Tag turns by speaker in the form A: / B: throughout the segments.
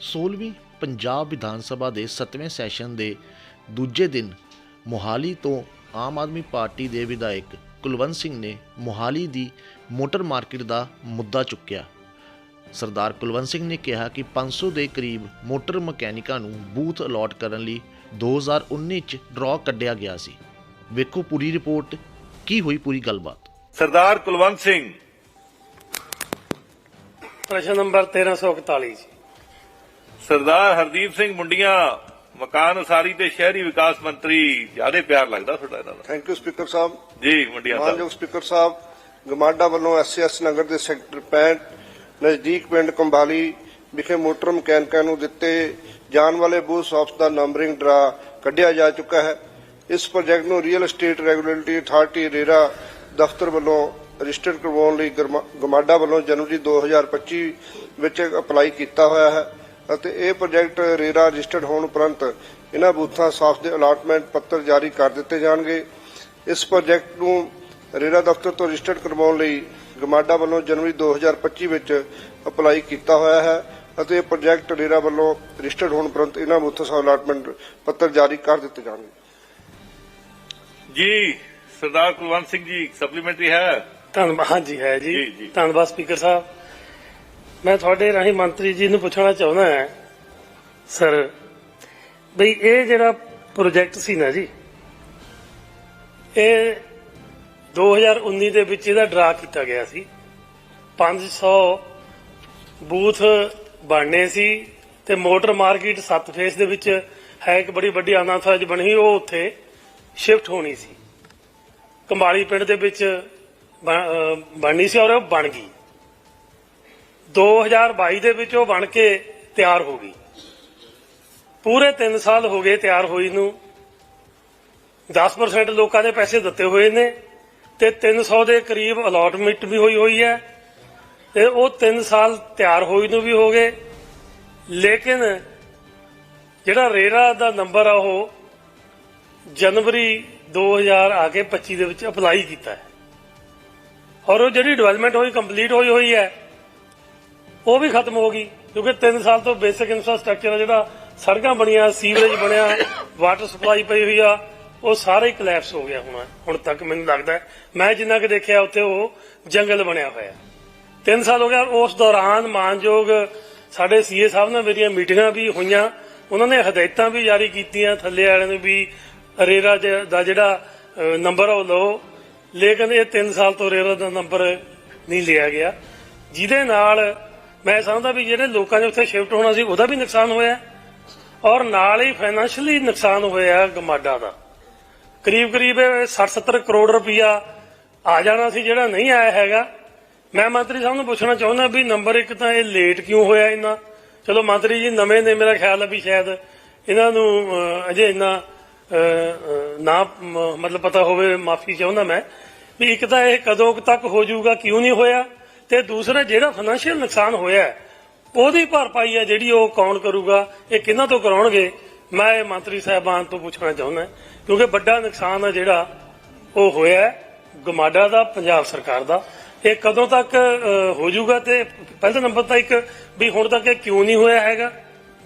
A: 16ਵੀਂ ਪੰਜਾਬ ਵਿਧਾਨ ਸਭਾ ਦੇ 7ਵੇਂ ਸੈਸ਼ਨ ਦੇ ਦੂਜੇ ਦਿਨ ਮੋਹਾਲੀ ਤੋਂ ਆਮ ਆਦਮੀ ਪਾਰਟੀ ਦੇ ਵਿਧਾਇਕ ਕੁਲਵੰਤ ਸਿੰਘ ਨੇ ਮੋਹਾਲੀ ਦੀ ਮੋਟਰ ਮਾਰਕੀਟ ਦਾ ਮੁੱਦਾ ਚੁੱਕਿਆ। ਸਰਦਾਰ ਕੁਲਵੰਤ ਸਿੰਘ ਨੇ ਕਿਹਾ ਕਿ 500 ਦੇ ਕਰੀਬ ਮੋਟਰ ਮਕੈਨਿਕਾਂ ਨੂੰ ਬੂਥ ਅਲਾਟ ਕਰਨ ਲਈ 2019 ਚ ਡਰਾਅ ਕੱਢਿਆ ਗਿਆ ਸੀ। ਵੇਖੋ ਪੂਰੀ ਰਿਪੋਰਟ ਕੀ ਹੋਈ ਪੂਰੀ ਗੱਲਬਾਤ?
B: ਸਰਦਾਰ ਕੁਲਵੰਤ ਸਿੰਘ।
C: ਪ੍ਰਸ਼ਨ ਨੰਬਰ 1341 ਜੀ।
B: ਸਰਦਾਰ ਹਰਦੀਪ ਸਿੰਘ ਮੁੰਡੀਆਂ ਮਕਾਨ ਉਸਾਰੀ ਤੇ ਸ਼ਹਿਰੀ ਵਿਕਾਸ ਮੰਤਰੀ ਜਿਆਦੇ ਪਿਆਰ ਲੱਗਦਾ ਤੁਹਾਡਾ ਇਹਨਾਂ ਦਾ।
D: ਥੈਂਕ ਯੂ ਸਪੀਕਰ ਸਾਹਿਬ।
B: ਜੀ ਮੁੰਡੀਆਂ ਸਾਹਿਬ।
D: ਮਾਨਯੋਗ ਸਪੀਕਰ ਸਾਹਿਬ ਗਮਾਡਾ ਵੱਲੋਂ ਐਸਐਸ ਨਗਰ ਦੇ ਸੈਕਟਰ 65 ਨਜ਼ਦੀਕ ਪਿੰਡ ਕੰਬਾਲੀ ਵਿਖੇ ਮੋਟਰ ਮਕੈਨਿਕਾਂ ਨੂੰ ਦਿੱਤੇ ਜਾਣ ਵਾਲੇ ਬੂਥ ਸ਼ਾਪਸ ਦਾ ਨੰਬਰਿੰਗ ਡਰਾ ਕੱਢਿਆ ਜਾ ਚੁੱਕਾ ਹੈ। ਇਸ ਪ੍ਰੋਜੈਕਟ ਨੂੰ real estate regulatory authority RERA ਦਫ਼ਤਰ ਵੱਲੋਂ ਰਜਿਸਟਰਡ ਕਰਵਾਉਣ ਲਈ ਗਮਾਡਾ ਵੱਲੋਂ ਜਨਵਰੀ 2025 ਵਿੱਚ ਅਪਲਾਈ ਕੀਤਾ ਹੋਇਆ ਹੈ। ਅਤੇ ਇਹ ਪ੍ਰੋਜੈਕਟ ਰੇਰਾ ਰਜਿਸਟਰਡ ਹੋਣ ਉਪਰੰਤ ਇਹਨਾਂ ਬੂਥਾਂ ਸਾਫ਼ ਦੇ ਅਲਾਟਮੈਂਟ ਪੱਤਰ ਜਾਰੀ ਕਰ ਦਿੱਤੇ ਜਾਣਗੇ। ਇਸ ਪ੍ਰੋਜੈਕਟ ਨੂੰ ਰੇਰਾ ਦਫ਼ਤਰ ਤੋਂ ਰਜਿਸਟਰਡ ਕਰਵਾਉਣ ਲਈ ਗਮਾਡਾ ਵੱਲੋਂ ਜਨਵਰੀ 2025 ਵਿੱਚ ਅਪਲਾਈ ਕੀਤਾ ਹੋਇਆ ਹੈ ਅਤੇ ਇਹ ਪ੍ਰੋਜੈਕਟ ਰੇਰਾ ਵੱਲੋਂ ਰਜਿਸਟਰਡ ਹੋਣ ਉਪਰੰਤ ਇਹਨਾਂ ਬੂਥਾਂ ਸਾਫ਼ ਅਲਾਟਮੈਂਟ ਪੱਤਰ ਜਾਰੀ ਕਰ ਦਿੱਤੇ ਜਾਣਗੇ।
B: ਜੀ ਸਰਦਾਰ ਕੁਲਵੰਤ ਸਿੰਘ ਜੀ ਸਪਲੀਮੈਂਟਰੀ ਹੈ?
C: ਧੰਨਵਾਦ ਹਾਂਜੀ ਹੈ
B: ਜੀ,
C: ਜੀ
B: ਜੀ।
C: ਧੰਨਵਾਦ ਸਪੀਕਰ ਸਾਹਿਬ। ਮੈਂ ਤੁਹਾਡੇ ਰਾਹੀਂ ਮੰਤਰੀ ਜੀ ਨੂੰ ਪੁੱਛਣਾ ਚਾਹੁੰਦਾ ਹਾਂ, ਸਰ, ਬਈ ਇਹ ਜਿਹੜਾ ਪ੍ਰੋਜੈਕਟ ਸੀ ਨਾ ਜੀ, ਇਹ 2019 ਦੇ ਵਿੱਚ ਇਹਦਾ ਡਰਾ ਕੀਤਾ ਗਿਆ ਸੀ। 500 ਬੂਥ ਬਣਨੇ ਸੀ ਤੇ ਮੋਟਰ ਮਾਰਕੀਟ 7 ਫੇਸ ਦੇ ਵਿੱਚ ਹੈ, ਇੱਕ ਬੜੀ ਵੱਡੀ ਅਨਾਥਾਜ ਬਣੀ, ਉਹ ਉੱਥੇ ਸ਼ਿਫਟ ਹੋਣੀ ਸੀ। ਕੰਬਾਲੀ ਪਿੰਡ ਦੇ ਵਿੱਚ ਬਣਨੀ ਸੀ ਔਰ ਉਹ ਬਣ ਗਈ। 2022 ਦੇ ਵਿੱਚ ਉਹ ਬਣ ਕੇ ਤਿਆਰ ਹੋ ਗਈ। ਪੂਰੇ 3 ਸਾਲ ਹੋ ਗਏ ਤਿਆਰ ਹੋਈ ਨੂੰ। 10% ਲੋਕਾਂ ਦੇ ਪੈਸੇ ਦਿੱਤੇ ਹੋਏ ਨੇ ਤੇ 300 ਦੇ ਕਰੀਬ ਅਲਾਟਮੈਂਟ ਵੀ ਹੋਈ ਹੋਈ ਹੈ ਤੇ ਉਹ 3 ਸਾਲ ਤਿਆਰ ਹੋਈ ਨੂੰ ਵੀ ਹੋ ਗਏ। ਲੇਕਿਨ ਜਿਹੜਾ ਰੇਰਾ ਦਾ ਨੰਬਰ ਆ ਉਹ ਜਨਵਰੀ 2000 ਆ ਕੇ 25 ਦੇ ਵਿੱਚ ਅਪਲਾਈ ਕੀਤਾ ਹੈ। ਔਰ ਉਹ ਜਿਹੜੀ ਡਿਵੈਲਪਮੈਂਟ ਹੋਈ ਕੰਪਲੀਟ ਹੋਈ ਹੋਈ ਹੈ ਉਹ ਵੀ ਖਤਮ ਹੋ ਗਈ, ਕਿਉਂਕਿ 3 ਸਾਲ ਤੋਂ ਬੇਸਿਕ ਇਨਫਰਾਸਟ੍ਰਕਚਰ ਆ ਜਿਹੜਾ, ਸੜਕਾਂ ਬਣੀਆਂ ਸੀਵਰੇਜ ਬਣਿਆ ਵਾਟਰ ਸਪਲਾਈ ਪਈ ਹੋਈ ਆ, ਉਹ ਸਾਰੇ ਕਲੈਪਸ ਹੋ ਗਿਆ ਹੁਣ ਹੁਣ ਤੱਕ ਮੈਨੂੰ ਲੱਗਦਾ ਮੈਂ ਜਿੰਨਾ ਕਿ ਦੇਖਿਆ ਉੱਥੇ ਉਹ ਜੰਗਲ ਬਣਿਆ ਹੋਇਆ। 3 ਸਾਲ ਹੋ ਗਿਆ, ਉਸ ਦੌਰਾਨ ਮਾਨਯੋਗ ਸਾਡੇ ਸੀਏ ਸਾਹਿਬ ਨਾਲ ਮੇਰੀਆਂ ਮੀਟਿੰਗਾਂ ਵੀ ਹੋਈਆਂ, ਉਹਨਾਂ ਨੇ ਹਦਾਇਤਾਂ ਵੀ ਜਾਰੀ ਕੀਤੀਆਂ, ਥੱਲੇ ਵਾਲਿਆਂ ਨੂੰ ਵੀ ਰੇਰਾ ਦਾ ਜਿਹੜਾ ਨੰਬਰ ਉਹ ਲਓ। ਲੇਕਿਨ ਇਹ 3 ਸਾਲ ਤੋਂ ਰੇਰਾ ਦਾ ਨੰਬਰ ਨਹੀਂ ਲਿਆ ਗਿਆ। ਜਿਹਦੇ ਨਾਲ ਮੈਂ ਸਮਝਦਾ ਵੀ ਜਿਹੜੇ ਲੋਕਾਂ ਨੇ ਉੱਥੇ ਸ਼ਿਫਟ ਹੋਣਾ ਸੀ, ਉਹਦਾ ਵੀ ਨੁਕਸਾਨ ਹੋਇਆ ਔਰ ਨਾਲ ਹੀ ਫਾਈਨੈਂਸ਼ੀਅਲੀ ਨੁਕਸਾਨ ਹੋਇਆ ਗਮਾਡਾ ਦਾ। ਕਰੀਬ ਕਰੀਬ 60-70 ਕਰੋੜ ਰੁਪਇਆ ਆ ਜਾਣਾ ਸੀ, ਜਿਹੜਾ ਨਹੀਂ ਆਇਆ ਹੈਗਾ। ਮੈਂ ਮੰਤਰੀ ਸਾਹਿਬ ਨੂੰ ਪੁੱਛਣਾ ਚਾਹੁੰਦਾ ਵੀ ਨੰਬਰ 1 ਤਾਂ ਇਹ ਲੇਟ ਕਿਉਂ ਹੋਇਆ ਇੰਨਾ? ਚਲੋ ਮੰਤਰੀ ਜੀ, ਨਵੇਂ ਨੇ ਮੇਰਾ ਖਿਆਲ ਹੈ ਵੀ ਸ਼ਾਇਦ ਇਹਨਾਂ ਨੂੰ ਅਜੇ ਇੰਨਾ ਨਾ ਮਤਲਬ ਪਤਾ ਹੋਵੇ, ਮਾਫੀ ਚਾਹੁੰਦਾ ਮੈਂ। ਵੀ ਇੱਕ ਤਾਂ ਇਹ ਕਦੋਂ ਤੱਕ ਹੋ ਜਾਊਗਾ, ਕਿਉਂ ਨਹੀਂ ਹੋਇਆ? ਤੇ ਦੂਸਰਾ ਜਿਹੜਾ ਫਾਈਨੈਂਸ਼ੀਅਲ ਨੁਕਸਾਨ ਹੋਇਆ ਉਹਦੀ ਭਰਪਾਈ ਹੈ ਜਿਹੜੀ ਉਹ ਕੌਣ ਕਰੂਗਾ ਇਹ ਕਿਹਨਾਂ ਤੋਂ ਕਰਾਉਣਗੇ ਮੈਂ ਇਹ ਮੰਤਰੀ ਸਾਹਿਬਾਨ ਤੋਂ ਪੁੱਛਣਾ ਚਾਹੁੰਦਾ ਕਿਉਂਕਿ ਵੱਡਾ ਨੁਕਸਾਨ ਹੈ ਜਿਹੜਾ ਉਹ ਹੋਇਆ ਗਮਾਡਾ ਦਾ ਪੰਜਾਬ ਸਰਕਾਰ ਦਾ। ਇਹ ਕਦੋਂ ਤੱਕ ਅਹ, ਹੋ ਜਾਊਗਾ ਤੇ ਪਹਿਲੇ ਨੰਬਰ ਤਾਂ ਇੱਕ ਵੀ ਹੁਣ ਤੱਕ ਇਹ ਕਿਉਂ ਨਹੀਂ ਹੋਇਆ ਹੈਗਾ?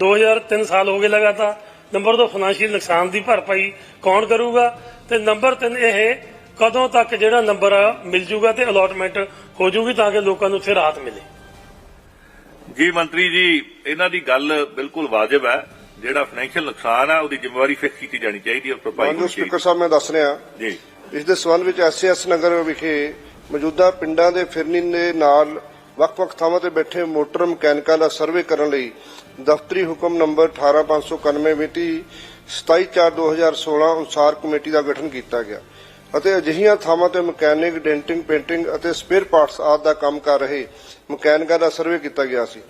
C: 2003 ਸਾਲ ਹੋ ਗਏ ਲਗਾਤਾਰ। ਨੰਬਰ 2 ਫਾਈਨੈਂਸ਼ੀਅਲ ਨੁਕਸਾਨ ਦੀ ਭਰਪਾਈ ਕੌਣ ਕਰੂਗਾ? ਤੇ ਨੰਬਰ 3 ਇਹ ਕਦੋਂ ਤੱਕ ਜਿਹੜਾ ਨੰਬਰ ਆ ਮਿਲ ਜੂਗਾ ਤੇ ਅਲਾਟਮੈਂਟ ਹੋ ਜੂਗੀ ਤਾਂ ਕਿ ਲੋਕਾਂ ਨੂੰ ਉੱਥੇ ਰਾਹਤ ਮਿਲੇ।
B: ਜੀ ਮੰਤਰੀ ਜੀ ਇਹਨਾਂ ਦੀ ਗੱਲ ਬਿਲਕੁਲ ਵਾਜਬ ਹੈ। ਜਿਹੜਾ ਫਾਈਨੈਂਸ਼ੀਅਲ ਨੁਕਸਾਨ ਹੈ ਉਹਦੀ ਜ਼ਿੰਮੇਵਾਰੀ ਫਿਕਸ ਕੀਤੀ ਜਾਣੀ ਚਾਹੀਦੀ ਹੈ ਭਰਪਾਈ
D: ਮਾਨਯੋਗ ਸਪੀਕਰ ਸਾਹਿਬ ਮੈਂ ਦੱਸ ਰਿਹਾ।
B: ਜੀ।
D: ਇਸ ਦੇ ਸਬੰਧ ਵਿੱਚ ਐਸਐਸ ਨਗਰ ਵਿਖੇ ਮੌਜੂਦਾ ਪਿੰਡਾਂ ਦੇ ਫਿਰਨੀ ਦੇ ਨਾਲ ਵੱਖ-ਵੱਖ ਥਾਵਾਂ ਤੇ ਬੈਠੇ ਮੋਟਰ ਮਕੈਨਿਕਾਂ ਦਾ ਸਰਵੇ ਕਰਨ ਲਈ ਦਫ਼ਤਰੀ ਹੁਕਮ ਨੰਬਰ 18591 ਮਿਤੀ 27/4/2016 ਅਨੁਸਾਰ ਕਮੇਟੀ ਦਾ ਗਠਨ ਕੀਤਾ ਗਿਆ। ਅਤੇ ਅਜਿਹੀਆਂ ਥਾਵਾਂ ਤੇ ਮਕੈਨਿਕ, ਡੈਂਟਿੰਗ, ਪੇਂਟਿੰਗ ਅਤੇ ਸਪੇਅਰ ਪਾਰਟਸ ਆਦਿ ਦਾ ਕੰਮ ਕਰ ਰਹੇ ਮਕੈਨਿਕਾਂ ਦਾ ਸਰਵੇ ਕੀਤਾ ਗਿਆ ਸੀ।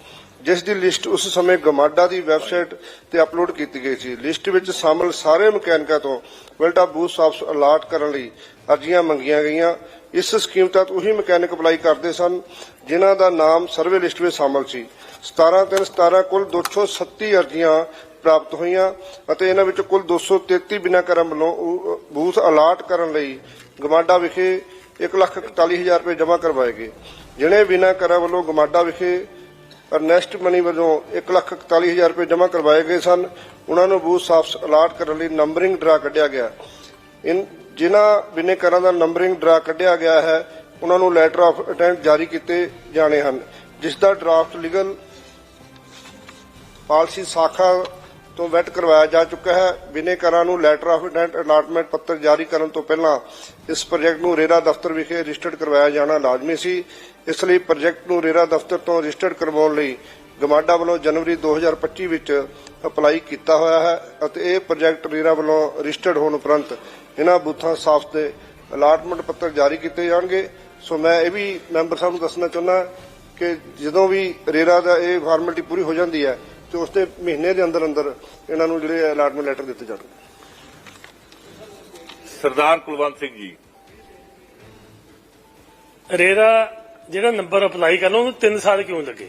D: ਜਿਸ ਦੀ ਲਿਸਟ ਉਸ ਸਮੇਂ ਗਮਾਡਾ ਦੀ ਵੈਬਸਾਈਟ ਤੇ ਅਪਲੋਡ ਕੀਤੀ ਗਈ ਸੀ। ਲਿਸਟ ਵਿੱਚ ਸ਼ਾਮਲ ਸਾਰੇ ਮਕੈਨਿਕਾਂ ਤੋਂ ਵਲਟਾ ਬੂਥ ਸਾਫਸ ਅਲਾਟ ਕਰਨ ਲਈ ਅਰਜ਼ੀਆਂ ਮੰਗੀਆਂ ਗਈਆਂ। ਇਸ ਸਕੀਮ ਤਹਿਤ ਉਹੀ ਮਕੈਨਿਕ ਅਪਲਾਈ ਕਰਦੇ ਸਨ, ਜਿਨ੍ਹਾਂ ਦਾ ਨਾਮ ਸਰਵੇ ਲਿਸਟ ਵਿੱਚ ਸ਼ਾਮਲ ਸੀ। 17 ਤਿੰਨ 17 ਕੁੱਲ 237 ਅਰਜ਼ੀਆਂ ਪ੍ਰਾਪਤ ਹੋਈਆਂ ਅਤੇ ਇਹਨਾਂ ਵਿੱਚ ਕੁੱਲ 233 ਬਿਨਾਂ ਕਰਮ ਵੱਲੋਂ ਬੂਥ ਅਲਾਟ ਕਰਨ ਲਈ ਗਮਾਡਾ ਵਿਖੇ 141000 ਰੁਪਏ ਜਮ੍ਹਾਂ ਕਰਵਾਏ ਗਏ। ਜਿਹੜੇ ਬਿਨਾਂ ਕਰਾਂ ਵੱਲੋਂ ਗਮਾਡਾ ਵਿਖੇ ਅਰਨੈਸਟ ਮਨੀ ਵਜੋਂ 141000 ਰੁਪਏ ਜਮ੍ਹਾਂ ਕਰਵਾਏ ਗਏ ਸਨ, ਉਹਨਾਂ ਨੂੰ ਬੂਥ ਸਾਫ਼ ਅਲਾਟ ਕਰਨ ਲਈ ਨੰਬਰਿੰਗ ਡਰਾ ਕੱਢਿਆ ਗਿਆ। ਇਨ, ਜਿਨ੍ਹਾਂ ਬਿਨੇਕਰਾਂ ਦਾ ਨੰਬਰਿੰਗ ਡਰਾ ਕੱਢਿਆ ਗਿਆ ਹੈ, ਉਹਨਾਂ ਨੂੰ ਲੈਟਰ ਆਫ ਅਟੈਂਟ ਜਾਰੀ ਕੀਤੇ ਜਾਣੇ ਹਨ ਜਿਸ ਦਾ ਡਰਾਫਟ ਲੀਗਲ ਪਾਲਿਸੀ ਸਾਖਾ ਤੋਂ ਵੈਟ ਕਰਵਾਇਆ ਜਾ ਚੁੱਕਾ ਹੈ। ਬਿਨੇਕਰਾਂ ਨੂੰ ਲੈਟਰ ਆਫ ਇੰਟੈਂਟ ਅਲਾਟਮੈਂਟ ਪੱਤਰ ਜਾਰੀ ਕਰਨ ਤੋਂ ਪਹਿਲਾਂ ਇਸ ਪ੍ਰੋਜੈਕਟ ਨੂੰ ਰੇਰਾ ਦਫ਼ਤਰ ਵਿਖੇ ਰਜਿਸਟਰਡ ਕਰਵਾਇਆ ਜਾਣਾ ਲਾਜ਼ਮੀ ਸੀ। ਇਸ ਲਈ ਪ੍ਰੋਜੈਕਟ ਨੂੰ ਰੇਰਾ ਦਫ਼ਤਰ ਤੋਂ ਰਜਿਸਟਰਡ ਕਰਵਾਉਣ ਲਈ ਗਮਾਡਾ ਵੱਲੋਂ ਜਨਵਰੀ 2025 ਵਿੱਚ ਅਪਲਾਈ ਕੀਤਾ ਹੋਇਆ ਹੈ ਅਤੇ ਇਹ ਪ੍ਰੋਜੈਕਟ ਰੇਰਾ ਵੱਲੋਂ ਰਜਿਸਟਰਡ ਹੋਣ ਉਪਰੰਤ ਇਹਨਾਂ ਬੂਥਾਂ ਸਾਫ਼ ਦੇ ਅਲਾਟਮੈਂਟ ਪੱਤਰ ਜਾਰੀ ਕੀਤੇ ਜਾਣਗੇ। ਸੋ ਮੈਂ ਇਹ ਵੀ ਮੈਂਬਰ ਸਾਹਿਬ ਨੂੰ ਦੱਸਣਾ ਚਾਹੁੰਦਾ ਕਿ ਜਦੋਂ ਵੀ ਰੇਰਾ ਦਾ ਇਹ ਫਾਰਮੈਲਿਟੀ ਪੂਰੀ ਹੋ ਜਾਂਦੀ ਹੈ ਤੇ ਉਸ ਦੇ ਮਹੀਨੇ ਦੇ ਅੰਦਰ ਅੰਦਰ ਇਹਨਾਂ ਨੂੰ ਜਿਹੜੇ ਅਲਾਟਮੈਂਟ ਲੈਟਰ ਦਿੱਤੇ ਜਾਣਗੇ।
B: ਸਰਦਾਰ ਕੁਲਵੰਤ ਸਿੰਘ ਜੀ।
C: ਰੇਰਾ ਜਿਹੜਾ ਨੰਬਰ ਅਪਲਾਈ ਕਰਨਾ ਉਹਨੂੰ 3 ਸਾਲ ਕਿਉਂ ਲੱਗੇ?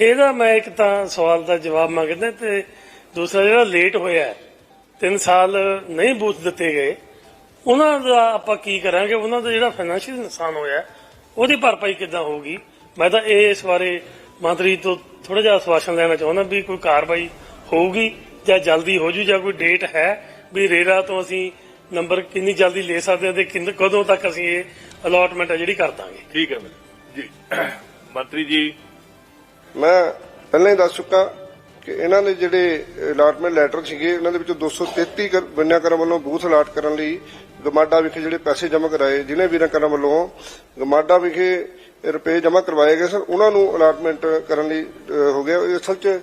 C: ਇਹਦਾ ਮੈਂ ਇੱਕ ਤਾਂ ਸਵਾਲ ਦਾ ਜਵਾਬ ਮੰਗਦਾ ਤੇ ਦੂਸਰਾ ਜਿਹੜਾ ਲੇਟ ਹੋਇਆ 3 ਸਾਲ ਨਹੀਂ ਬੂਥ ਦਿੱਤੇ ਗਏ ਉਹਨਾਂ ਦਾ ਆਪਾਂ ਕੀ ਕਰਾਂਗੇ? ਉਹਨਾਂ ਦਾ ਜਿਹੜਾ ਫਾਈਨੈਂਸ਼ੀਅਲ ਨੁਕਸਾਨ ਹੋਇਆ ਉਹਦੀ ਭਰਪਾਈ ਕਿੱਦਾਂ ਹੋਊਗੀ? ਮੈਂ ਤਾਂ ਇਹ ਇਸ ਬਾਰੇ ਮੰਤਰੀ ਤੋਂ ਥੋੜਾ ਜਿਹਾ ਆਸ਼ਵਾਸਨ ਲੈਣਾ ਚਾਹੁੰਦਾ ਵੀ ਕੋਈ ਕਾਰਵਾਈ ਹੋਊਗੀ ਜਾਂ ਜਲਦੀ ਹੋ ਜੂ ਜਾਂ ਕੋਈ ਡੇਟ ਹੈ ਵੀ ਰੇਰਾ ਤੋਂ ਅਸੀਂ ਨੰਬਰ ਕਿੰਨੀ ਜਲਦੀ ਲੈ ਸਕਦੇ ਹਾਂ ਤੇ ਕਿੰਨ- ਕਦੋਂ ਤੱਕ ਅਸੀਂ ਇਹ ਅਲਾਟਮੈਂਟ ਹੈ ਜਿਹੜੀ ਕਰ ਦਾਂਗੇ।
B: ਠੀਕ ਹੈ ਜੀ। ਮੰਤਰੀ ਜੀ।
D: ਮੈਂ ਪਹਿਲਾਂ ਹੀ ਦੱਸ ਚੁੱਕਾ ਕਿ ਇਹਨਾਂ ਦੇ ਜਿਹੜੇ ਅਲਾਟਮੈਂਟ ਲੈਟਰ ਸੀਗੇ ਇਹਨਾਂ ਦੇ ਵਿੱਚੋਂ 233 ਕਰ- ਬਿਨਿਆ ਕਰਨ ਵੱਲੋਂ ਬੂਥ ਅਲਾਟ ਕਰਨ ਲਈ ਗਮਾਡਾ ਵਿਖੇ ਜਿਹੜੇ ਪੈਸੇ ਜਮ੍ਹਾਂ ਕਰਾਏ ਜਿਨੇ ਵੀਰਾਂ ਕਰਨ ਵੱਲੋਂ ਗਮਾਡਾ ਵਿਖੇ ਰੁਪਏ ਜਮ੍ਹਾਂ ਕਰਵਾਏ ਗਏ ਸਨ। ਉਹਨਾਂ ਨੂੰ ਅਲਾਟਮੈਂਟ ਕਰਨ ਲਈ ਹੋ ਗਿਆ। ਅਸਲ 'ਚ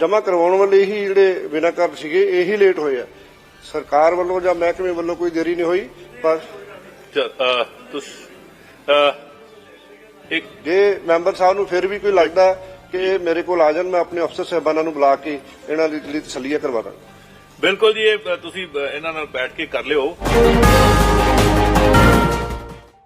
D: ਜਮ੍ਹਾਂ ਕਰਵਾਉਣ ਵਾਲੇ ਹੀ ਜਿਹੜੇ ਬਿਨਾਂ ਕਰ ਸੀਗੇ ਇਹੀ ਲੇਟ ਹੋਏ ਆ। ਸਰਕਾਰ ਵੱਲੋਂ ਜਾਂ ਮਹਿਕਮੇ ਵੱਲੋਂ ਕੋਈ ਦੇਰੀ ਨਹੀਂ ਹੋਈ ਪਰ
B: ਤੁਸ ਇੱਕ
D: ਜੇ ਮੈਂਬਰ ਸਾਹਿਬ ਨੂੰ ਫਿਰ ਵੀ ਕੋਈ ਲੱਗਦਾ ਕਿ ਇਹ ਮੇਰੇ ਕੋਲ ਆ ਜਾਣ ਮੈਂ ਆਪਣੇ ਅਫਸਰ ਸਾਹਿਬਾਨਾਂ ਨੂੰ ਬੁਲਾ ਕੇ ਇਹਨਾਂ ਦੀ ਤਸੱਲੀਆ ਕਰਵਾ ਦਾਂ।
B: ਬਿਲਕੁਲ ਜੀ ਇਹ ਤੁਸੀਂ ਇਹਨਾਂ ਨਾਲ ਬੈਠ ਕੇ ਕਰ ਲਿਓ।